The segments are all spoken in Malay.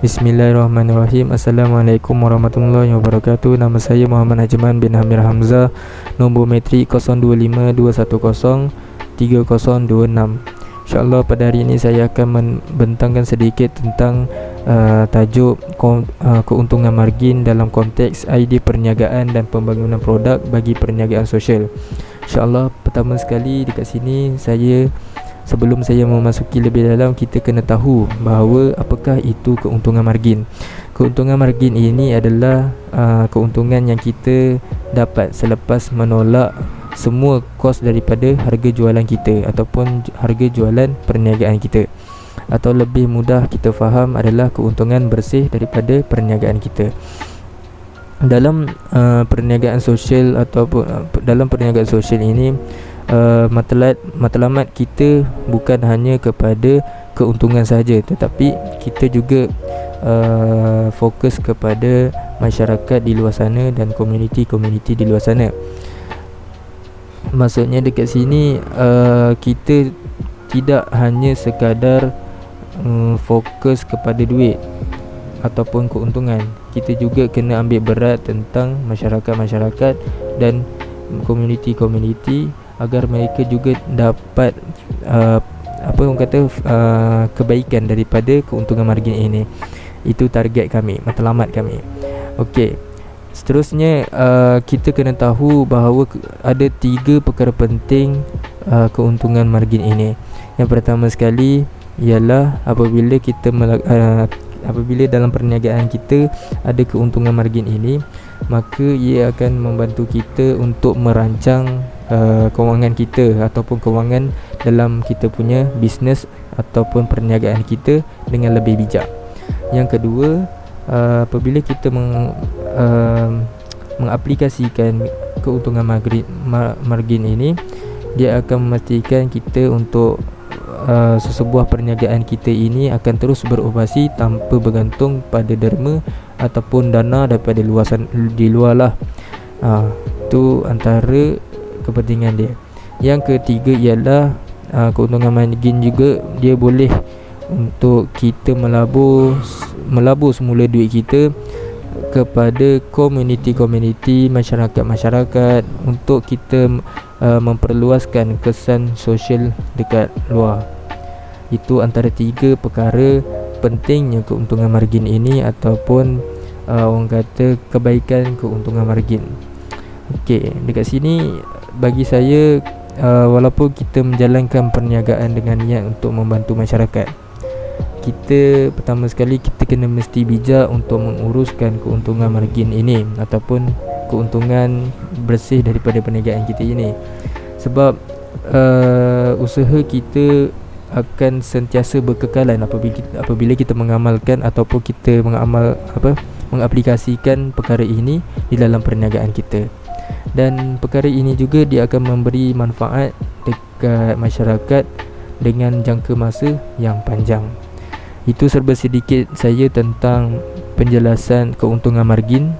Bismillahirrahmanirrahim. Assalamualaikum warahmatullahi wabarakatuh. Nama saya Muhammad Najman bin Hamir Hamzah. Nombor metrik 025210 3026 InsyaAllah pada hari ini saya akan membentangkan sedikit tentang uh, tajuk uh, keuntungan margin dalam konteks idea perniagaan dan pembangunan produk bagi perniagaan sosial. InsyaAllah pertama sekali dekat sini saya sebelum saya memasuki lebih dalam kita kena tahu bahawa apakah itu keuntungan margin. Keuntungan margin ini adalah uh, keuntungan yang kita dapat selepas menolak semua kos daripada harga jualan kita ataupun harga jualan perniagaan kita. Atau lebih mudah kita faham adalah keuntungan bersih daripada perniagaan kita. Dalam uh, perniagaan sosial ataupun uh, dalam perniagaan sosial ini uh, matlamat matlamat kita bukan hanya kepada keuntungan saja tetapi kita juga uh, fokus kepada masyarakat di luar sana dan komuniti-komuniti di luar sana. Maksudnya dekat sini uh, kita tidak hanya sekadar um, fokus kepada duit ataupun keuntungan. Kita juga kena ambil berat tentang masyarakat-masyarakat dan komuniti-komuniti agar mereka juga dapat uh, apa orang kata uh, kebaikan daripada keuntungan margin ini. Itu target kami matlamat kami. Okey. Seterusnya uh, kita kena tahu bahawa ada tiga perkara penting uh, keuntungan margin ini. Yang pertama sekali ialah apabila kita uh, apabila dalam perniagaan kita ada keuntungan margin ini maka ia akan membantu kita untuk merancang Uh, kewangan kita ataupun kewangan dalam kita punya bisnes ataupun perniagaan kita dengan lebih bijak. Yang kedua, uh, apabila kita meng, uh, mengaplikasikan keuntungan margin, margin ini, dia akan memastikan kita untuk uh, sesebuah perniagaan kita ini akan terus beroperasi tanpa bergantung pada derma ataupun dana daripada luasan di luar lah. Uh, itu antara kepentingan dia. Yang ketiga ialah uh, keuntungan margin juga dia boleh untuk kita melabur melabur semula duit kita kepada komuniti-komuniti masyarakat-masyarakat untuk kita uh, memperluaskan kesan sosial dekat luar. Itu antara tiga perkara pentingnya keuntungan margin ini ataupun uh, orang kata kebaikan keuntungan margin. Okey, dekat sini bagi saya uh, walaupun kita menjalankan perniagaan dengan niat untuk membantu masyarakat kita pertama sekali kita kena mesti bijak untuk menguruskan keuntungan margin ini ataupun keuntungan bersih daripada perniagaan kita ini. Sebab uh, usaha kita akan sentiasa berkekalan apabila kita, apabila kita mengamalkan ataupun kita mengamal apa mengaplikasikan perkara ini di dalam perniagaan kita dan perkara ini juga dia akan memberi manfaat dekat masyarakat dengan jangka masa yang panjang. Itu serba sedikit saya tentang penjelasan keuntungan margin.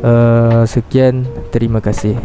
Uh, sekian, terima kasih.